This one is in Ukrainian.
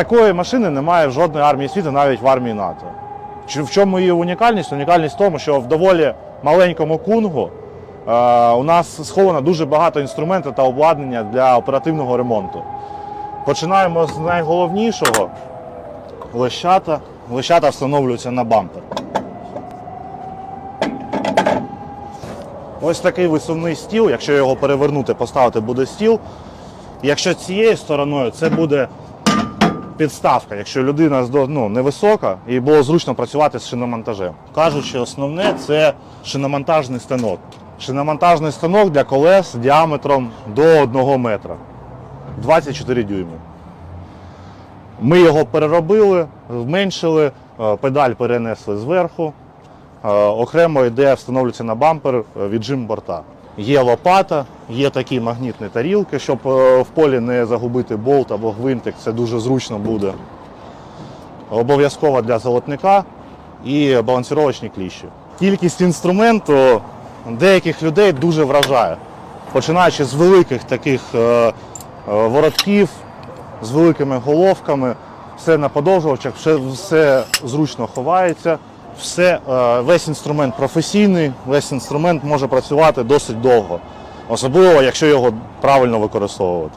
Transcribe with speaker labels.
Speaker 1: Такої машини немає в жодної армії світу, навіть в армії НАТО. В чому її унікальність? Унікальність в тому, що в доволі маленькому кунгу е, у нас сховано дуже багато інструментів та обладнання для оперативного ремонту. Починаємо з найголовнішого лещата. Лещата встановлюються на бампер. Ось такий висувний стіл, якщо його перевернути, поставити буде стіл. Якщо цією стороною, це буде підставка, якщо людина ну, невисока і було зручно працювати з шиномонтажем. Кажуть, що основне це шиномонтажний станок. Шиномонтажний станок для колес діаметром до 1 метра. 24 дюйми. Ми його переробили, зменшили, е, педаль перенесли зверху. Е, Окремо йде, встановлюється на бампер е, віджим борта. Є лопата, є такі магнітні тарілки, щоб е, в полі не загубити болт або гвинтик, це дуже зручно буде. Обов'язково для золотника і балансировочні кліщі. Кількість інструменту деяких людей дуже вражає. Починаючи з великих таких е, е, воротків, з великими головками, все на подовжувачах, все зручно ховається. Все, е, весь інструмент професійний, весь інструмент може працювати досить довго, особливо якщо його правильно використовувати.